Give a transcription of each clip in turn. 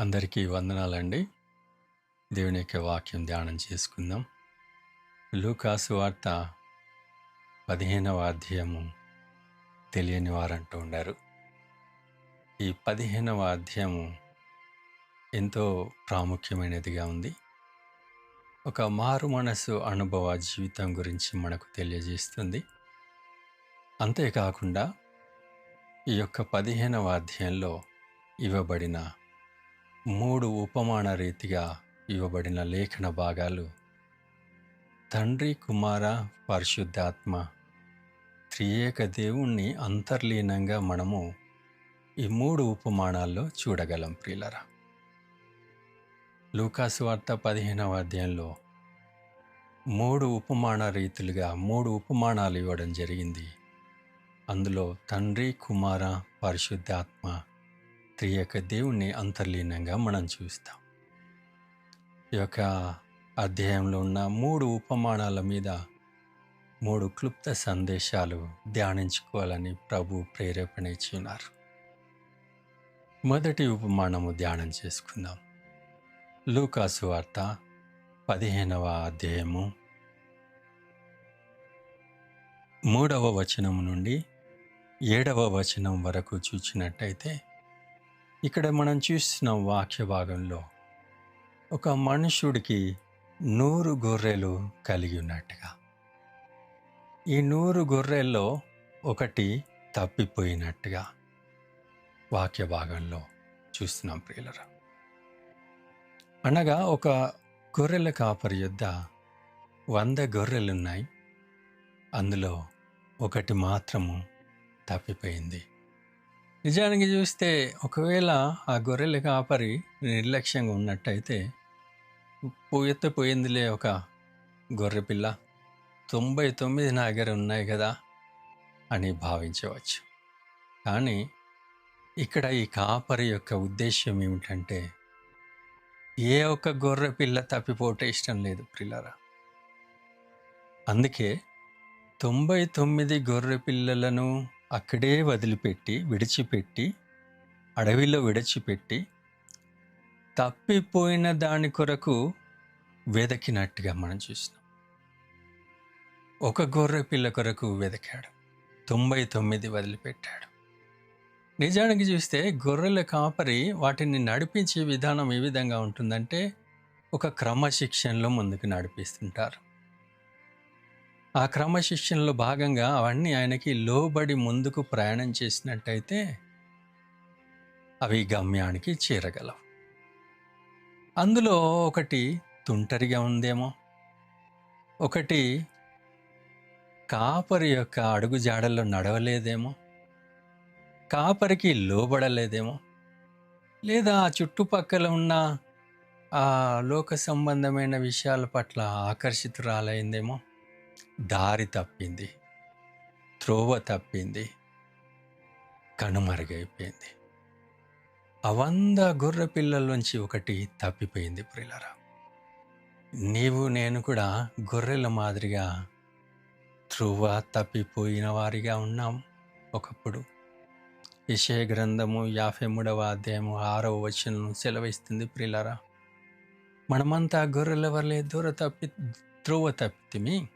అందరికీ వందనాలండి. దేవుని యొక్క వాక్యం ధ్యానం చేసుకుందాం. లూకాసు వార్త పదిహేనవ అధ్యాయము తెలియని వారంటూ ఉండారు ఈ పదిహేనవ అధ్యాయము ఎంతో ప్రాముఖ్యమైనదిగా ఉంది. ఒక మారు మనసు అనుభవ జీవితం గురించి మనకు తెలియజేస్తుంది. అంతేకాకుండా ఈ యొక్క పదిహేనవ అధ్యాయంలో ఇవ్వబడిన మూడు ఉపమాన రీతిగా ఇవ్వబడిన లేఖన భాగాలు. తండ్రి కుమార పరిశుద్ధాత్మ త్రియేక దేవుణ్ణి అంతర్లీనంగా మనము ఈ మూడు ఉపమానాల్లో చూడగలం ప్రియులరా. లూకాసు వార్త పదిహేనవ అధ్యాయంలో మూడు ఉపమాన రీతులుగా మూడు ఉపమానాలు ఇవ్వడం జరిగింది. అందులో తండ్రి కుమార పరిశుద్ధాత్మ త్రియక దేవుణ్ణి అంతర్లీనంగా మనం చూస్తాం. ఈ యొక్క అధ్యాయంలో ఉన్న మూడు ఉపమానాల మీద మూడు క్లుప్త సందేశాలు ధ్యానించుకోవాలని ప్రభు ప్రేరేపణ ఇచ్చినారు మొదటి ఉపమానము ధ్యానం చేసుకుందాం. లూకాసు వార్త పదిహేనవ అధ్యాయము మూడవ వచనం నుండి ఏడవ వచనం వరకు చూచినట్టయితే ఇక్కడ మనం చూసిన వాక్య భాగంలో ఒక మనుషుడికి నూరు గొర్రెలు కలిగి ఉన్నట్టుగా. ఈ నూరు గొర్రెల్లో ఒకటి తప్పిపోయినట్టుగా వాక్య భాగంలో చూస్తున్నాం ప్రియులరా. అనగా ఒక గొర్రెల కాపరి యొద్ద వంద గొర్రెలున్నాయి. అందులో ఒకటి మాత్రము తప్పిపోయింది. నిజానికి చూస్తే ఒకవేళ ఆ గొర్రెల కాపరి నిర్లక్ష్యంగా ఉన్నట్టయితే పోయెత్త పోయిందిలే ఒక గొర్రె పిల్ల. తొంభై తొమ్మిది నా దగ్గర ఉన్నాయి కదా అని భావించవచ్చు. కానీ ఇక్కడ ఈ కాపరి యొక్క ఉద్దేశం ఏమిటంటే ఏ ఒక్క గొర్రె పిల్ల తప్పిపోటే ఇష్టం లేదు పిల్లరా అందుకే తొంభై తొమ్మిది గొర్రె పిల్లలను అక్కడే వదిలిపెట్టి విడిచిపెట్టి అడవిలో విడిచిపెట్టి తప్పిపోయిన దాని కొరకు వెదకినట్టుగా మనం చూసినాం. ఒక గొర్రె పిల్ల కొరకు వెదకాడు. తొంభై తొమ్మిది వదిలిపెట్టాడు. నిజానికి చూస్తే గొర్రెల కాపరి వాటిని నడిపించే విధానం ఏ విధంగా ఉంటుందంటే ఒక క్రమశిక్షణలో ముందుకు నడిపిస్తుంటారు. ఆ క్రమశిక్షణలో భాగంగా అవన్నీ ఆయనకి లోబడి ముందుకు ప్రయాణం చేసినట్టయితే అవి గమ్యానికి చేరగలవు. అందులో ఒకటి తుంటరిగా ఉందేమో. ఒకటి కాపరి యొక్క అడుగు జాడల్లో నడవలేదేమో. కాపరికి లోబడలేదేమో. లేదా ఆ చుట్టుపక్కల ఉన్న ఆ లోక సంబంధమైన విషయాల పట్ల ఆకర్షితురాలైందేమో. దారి తప్పింది. త్రోవ తప్పింది. కనుమరుగైపోయింది. ఆ వంద గొర్రె పిల్లల్లోంచి ఒకటి తప్పిపోయింది ప్రిలరా. నీవు నేను కూడా గొర్రెల మాదిరిగా త్రువ తప్పిపోయిన వారిగా ఉన్నాం ఒకప్పుడు. విషయ గ్రంథము యాభై మూడవ అధ్యాయము ఆరవ వచనం సెలవిస్తుంది ప్రిలరా. మనమంతా గొర్రెల వల్లే దూర తప్పి త్రువ తప్పితిమి.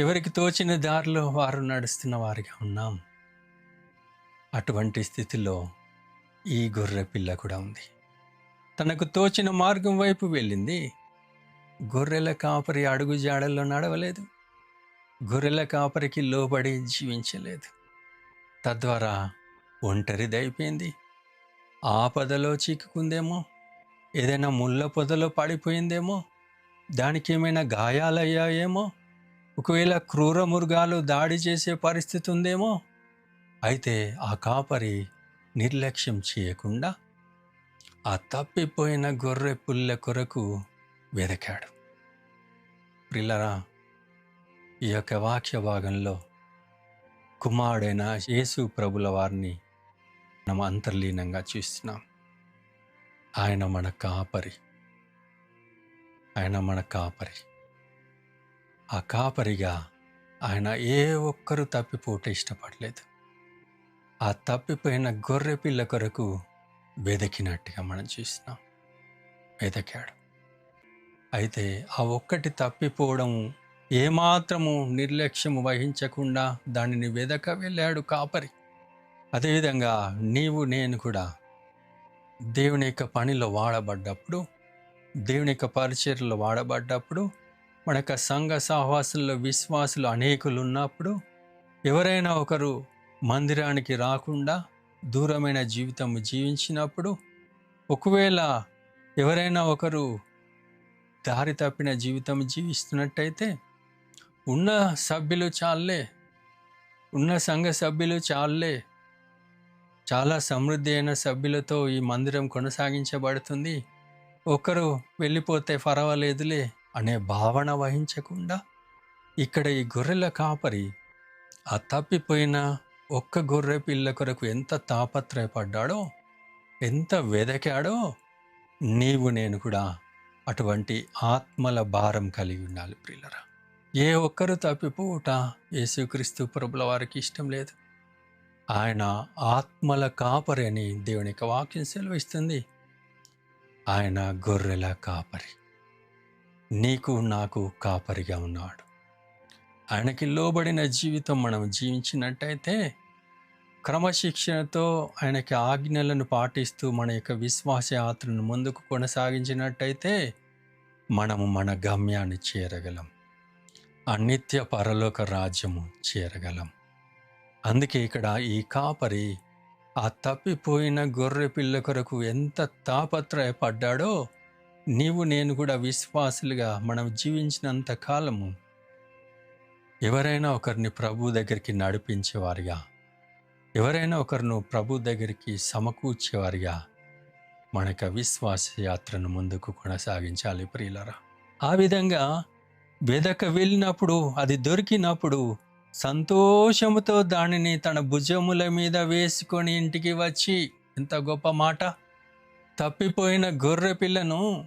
ఎవరికి తోచిన దారిలో వారు నడుస్తున్న వారిగా ఉన్నాం. అటువంటి స్థితిలో ఈ గొర్రె పిల్ల కూడా ఉంది. తనకు తోచిన మార్గం వైపు వెళ్ళింది. గొర్రెల కాపరి అడుగు జాడల్లో నడవలేదు. గొర్రెల కాపరికి లోబడి జీవించలేదు. తద్వారా ఒంటరిదైపోయింది. ఆపదలో చిక్కుకుందేమో? ఏదైనా ముళ్ళ పొదలో పడిపోయిందేమో? దానికి ఏమైనా గాయాలయ్యాయేమో? ఒకవేళ క్రూర మృగాలు దాడి చేసే పరిస్థితి ఉందేమో? అయితే ఆ కాపరి నిర్లక్ష్యం చేయకుండా ఆ తప్పిపోయిన గొర్రె పుల్ల కొరకు వెదకాడు. ప్రిల్లరా ఈ యొక్క వాక్య భాగంలో కుమారుడైన యేసు ప్రభుల వారిని మనం అంతర్లీనంగా చూస్తున్నాం. ఆయన మన కాపరి. ఆయన మన కాపరి. ఆ కాపరిగా ఆయన ఏ ఒక్కరు తప్పిపోట ఇష్టపడలేదు. ఆ తప్పిపోయిన గొర్రె పిల్ల కొరకు వెదకినట్టుగా మనం చూస్తున్నాం. వెదకాడు అయితే ఆ ఒక్కటి తప్పిపోవడం ఏమాత్రము నిర్లక్ష్యం వహించకుండా దానిని వెదక వెళ్ళాడు కాపరి. అదేవిధంగా నీవు నేను కూడా దేవుని యొక్క పనిలో వాడబడ్డప్పుడు దేవుని యొక్క పరిచర్లో వాడబడ్డప్పుడు మన యొక్క సంఘ సహవాసుల్లో విశ్వాసులు అనేకులు ఉన్నప్పుడు ఎవరైనా ఒకరు మందిరానికి రాకుండా దూరమైన జీవితం జీవించినప్పుడు ఒకవేళ ఎవరైనా ఒకరు దారి తప్పిన జీవితం జీవిస్తున్నట్టయితే ఉన్న సభ్యులు చాలే ఉన్న సంఘ సభ్యులు చాలే చాలా సమృద్ధి అయిన సభ్యులతో ఈ మందిరం కొనసాగించబడుతుంది. ఒకరు వెళ్ళిపోతే పర్వాలేదులే. అనే భావన వహించకుండా ఇక్కడ ఈ గొర్రెల కాపరి ఆ తప్పిపోయిన ఒక్క గొర్రె పిల్ల కొరకు ఎంత తాపత్రయపడ్డాడో ఎంత వెదకాడో నీవు నేను కూడా అటువంటి ఆత్మల భారం కలిగి ఉండాలి ప్రియులరా. ఏ ఒక్కరు తప్పిపోవుట యేసుక్రీస్తు ప్రభుల వారికి ఇష్టం లేదు. ఆయన ఆత్మల కాపరి అని దేవుని యొక్క వాక్యం సెలవిస్తుంది. ఆయన గొర్రెల కాపరి. నీకు నాకు కాపరిగా ఉన్నాడు. ఆయనకి లోబడిన జీవితం మనం జీవించినట్టయితే క్రమశిక్షణతో ఆయనకి ఆజ్ఞలను పాటిస్తూ మన యొక్క విశ్వాస యాత్రను ముందుకు కొనసాగించినట్టయితే మనము మన గమ్యాన్ని చేరగలం. ఆ పరలోక రాజ్యము చేరగలం. అందుకే ఇక్కడ ఈ కాపరి ఆ తప్పిపోయిన గొర్రె పిల్ల కొరకు ఎంత తాపత్రయపడ్డాడో నీవు నేను కూడా విశ్వాసులుగా మనం జీవించినంత కాలము ఎవరైనా ఒకరిని ప్రభు దగ్గరికి నడిపించేవారిగా ఎవరైనా ఒకరిను ప్రభు దగ్గరికి సమకూర్చేవారిగా మనక విశ్వాస యాత్రను ముందుకు కొనసాగించాలి ప్రియులరా. ఆ విధంగా వెదక వెళ్ళినప్పుడు అది దొరికినప్పుడు సంతోషముతో దానిని తన భుజముల మీద వేసుకొని ఇంటికి వచ్చి ఎంత గొప్ప మాట! తప్పిపోయిన గొర్రె పిల్లను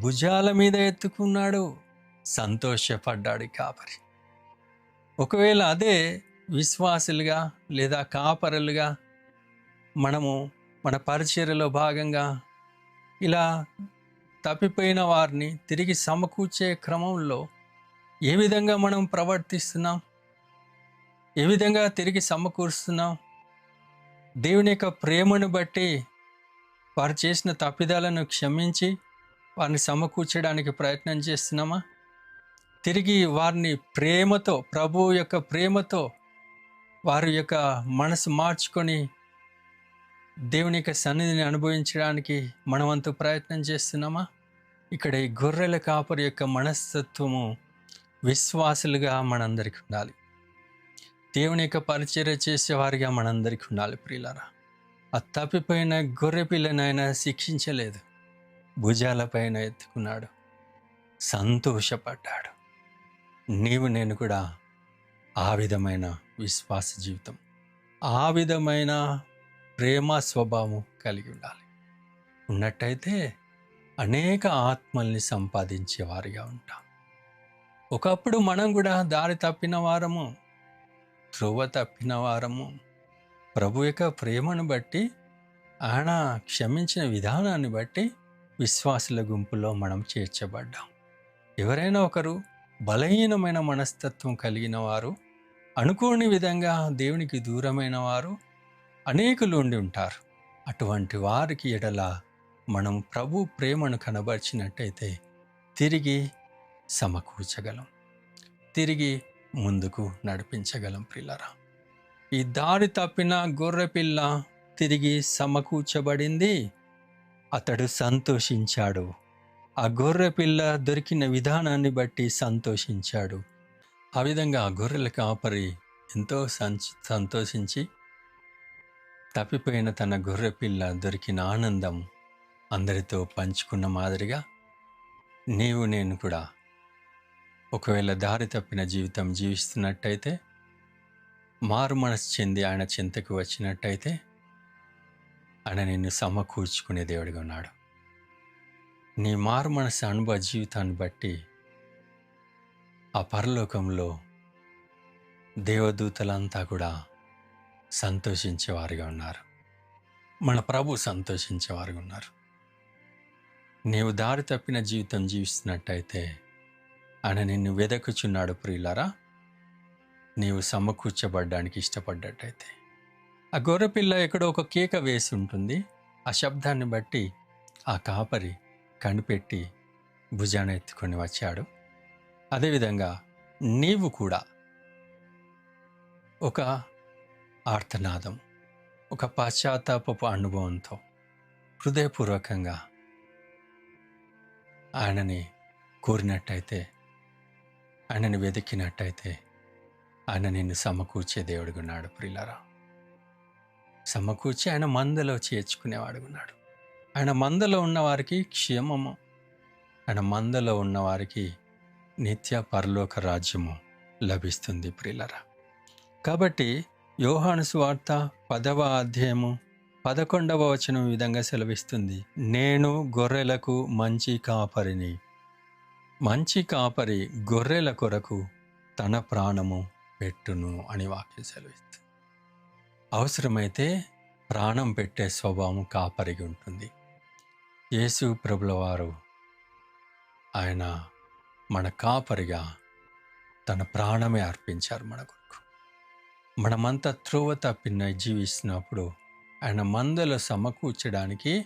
భుజాల మీద ఎత్తుకున్నాడు. సంతోషపడ్డాడు కాపరి. ఒకవేళ అదే విశ్వాసులుగా లేదా కాపరులుగా మనము మన పరిచర్యలో భాగంగా ఇలా తప్పిపోయిన వారిని తిరిగి సమకూర్చే క్రమంలో ఏ విధంగా మనం ప్రవర్తిస్తున్నాం? ఏ విధంగా తిరిగి సమకూరుస్తున్నాం? దేవుని యొక్క ప్రేమను బట్టి వారు చేసిన తప్పిదాలను క్షమించి వారిని సమకూర్చడానికి ప్రయత్నం చేస్తున్నామా? తిరిగి వారిని ప్రేమతో ప్రభు యొక్క ప్రేమతో వారి యొక్క మనసు మార్చుకొని దేవుని యొక్క సన్నిధిని అనుభవించడానికి మనవంతు ప్రయత్నం చేస్తున్నామా? ఇక్కడ ఈ గొర్రెల కాపరి యొక్క మనస్తత్వము విశ్వాసులుగా మనందరికీ ఉండాలి. దేవుని యొక్క పరిచర్య చేసేవారిగా మనందరికీ ఉండాలి ప్రియులరా. ఆ తప్పిపోయిన గొర్రెపిల్లనైన శిక్షించలేదు. భుజాలపైన ఎత్తుకున్నాడు. సంతోషపడ్డాడు. నీవు నేను కూడా ఆ విధమైన విశ్వాస జీవితం ఆ విధమైన ప్రేమ స్వభావం కలిగి ఉండాలి. ఉన్నట్టయితే అనేక ఆత్మల్ని సంపాదించేవారిగా ఉంటాం. ఒకప్పుడు మనం కూడా దారి తప్పిన వారము త్రువ తప్పిన వారము ప్రభు యొక్క ప్రేమను బట్టి ఆయన క్షమించిన విధానాన్ని బట్టి విశ్వాసుల గుంపులో మనం చేర్చబడ్డాం. ఎవరైనా ఒకరు బలహీనమైన మనస్తత్వం కలిగిన వారు అనుకోని విధంగా దేవునికి దూరమైన వారు అనేకులు ఉండి ఉంటారు. అటువంటి వారికి ఎడల మనం ప్రభు ప్రేమను కనబరిచినట్టయితే తిరిగి సమకూర్చగలం. తిరిగి ముందుకు నడిపించగలం పిల్లరా ఈ దారి తప్పిన గొర్రెపిల్ల తిరిగి సమకూర్చబడింది. అతడు సంతోషించాడు. ఆ గొర్రెపిల్ల దొరికిన విధానాన్ని బట్టి సంతోషించాడు. ఆ విధంగా ఆ గొర్రెల కాపరి ఎంతో సంచ సంతోషించి తప్పిపోయిన తన గొర్రెపిల్ల దొరికిన ఆనందం అందరితో పంచుకున్న మాదిరిగా నీవు నేను కూడా ఒకవేళ దారి తప్పిన జీవితం జీవిస్తున్నట్టయితే మారు మనసు చెంది ఆయన చింతకు వచ్చినట్టయితే ఆయన నిన్ను సమకూర్చుకునే దేవుడిగా ఉన్నాడు. నీ మారు మనసు అనుభవ జీవితాన్ని బట్టి ఆ పరలోకంలో దేవదూతలంతా కూడా సంతోషించేవారుగా ఉన్నారు. మన ప్రభు సంతోషించేవారుగా ఉన్నారు. నీవు దారి తప్పిన జీవితం జీవిస్తున్నట్టయితే ఆయన నిన్ను వెదకుచున్నాడు ప్రియులారా. నీవు సమకూర్చబడ్డానికి ఇష్టపడ్డట్టయితే. ఆ గొర్రెపిల్ల ఎక్కడో ఒక కేక వేసి ఉంటుంది. ఆ శబ్దాన్ని బట్టి ఆ కాపరి కనిపెట్టి భుజాన ఎత్తుకొని వచ్చాడు. అదేవిధంగా నీవు కూడా ఒక ఆర్తనాదం ఒక పాశ్చాత్తాపపు అనుభవంతో హృదయపూర్వకంగా ఆయనని కోరినట్టయితే ఆయనని వెతికినట్టయితే ఆయన నిన్ను సమకూర్చే దేవుడుగున్నాడు ప్రిలారా సమకూర్చి ఆయన మందలో చేర్చుకునేవాడుగున్నాడు ఆయన మందలో ఉన్నవారికి క్షేమము. ఆయన మందలో ఉన్నవారికి నిత్య పరలోక రాజ్యము లభిస్తుంది ప్రిలరా కాబట్టి యోహాను సువార్త పదవ అధ్యాయము పదకొండవ వచనం విధంగా సెలవిస్తుంది. నేను గొర్రెలకు మంచి కాపరిని. మంచి కాపరి గొర్రెల కొరకు తన ప్రాణము పెట్టును అని వాక్యం సెలవిస్తుంది. అవసరమైతే ప్రాణం పెట్టే స్వభావం కాపరిగి ఉంటుంది. యేసు ప్రభుల వారు ఆయన మన కాపరిగా తన ప్రాణమే అర్పించారు మన కొరకు. మనమంతా త్రోవ తప్పిన జీవిస్తున్నప్పుడు ఆయన మందలో సమకూర్చడానికి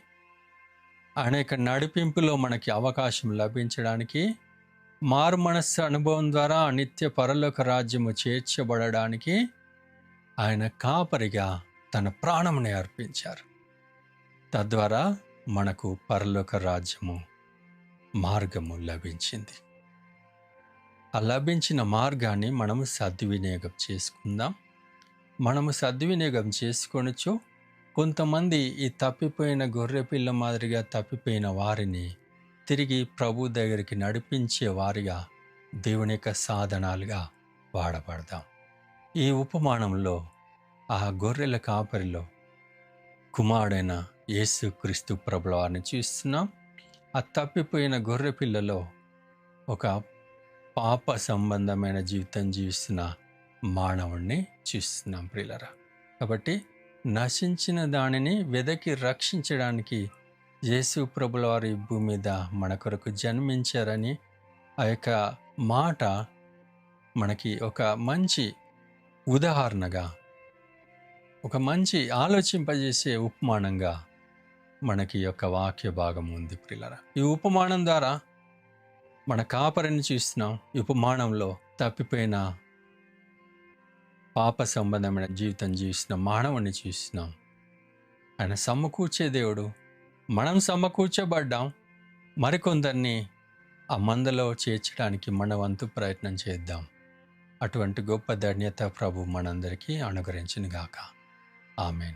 ఆయన యొక్క నడిపింపులో మనకి అవకాశం లభించడానికి మారు మనస్సు అనుభవం ద్వారా నిత్య పరలోక రాజ్యము చేర్చబడడానికి ఆయన కాపరిగా తన ప్రాణముని అర్పించారు. తద్వారా మనకు పరలోక రాజ్యము మార్గము లభించింది. ఆ లభించిన మార్గాన్ని మనము సద్వినియోగం చేసుకుందాం. మనము సద్వినియోగం చేసుకొనొచ్చు కొంతమంది ఈ తప్పిపోయిన గొర్రె పిల్ల మాదిరిగా తప్పిపోయిన వారిని తిరిగి ప్రభు దగ్గరికి నడిపించే వారిగా దేవుని యొక్క సాధనాలుగా వాడబడదాం. ఈ ఉపమానంలో ఆ గొర్రెల కాపరిలో కుమారుడైన యేసు క్రీస్తు ప్రభుల వారిని చూస్తున్నాం. ఆ తప్పిపోయిన గొర్రె పిల్లలో ఒక పాప సంబంధమైన జీవితం జీవిస్తున్న మానవుణ్ణి చూస్తున్నాం ప్రియులరా. కాబట్టి నశించిన దానిని వెదకి రక్షించడానికి యేసు ప్రభుల వారి భూమి మీద మన కొరకు జన్మించారని ఆ యొక్క మాట మనకి ఒక మంచి ఉదాహరణగా ఒక మంచి ఆలోచింపజేసే ఉపమానంగా మనకి యొక్క వాక్య భాగం ఉంది ప్రిల్లరా ఈ ఉపమానం ద్వారా మన కాపరిని చూస్తున్నాం. ఈ ఉపమానంలో తప్పిపోయిన పాప సంబంధమైన జీవితం జీవిస్తున్న మానవుని చూస్తున్నాం. ఆయన సమకూర్చే దేవుడు మనం సమకూర్చబడ్డాం. మరికొందరిని ఆ మందలో చేర్చడానికి మన వంతు ప్రయత్నం చేద్దాం. అటువంటి గొప్ప ధన్యత ప్రభు మనందరికీ అనుగ్రహించిన గాక ఆమెన్.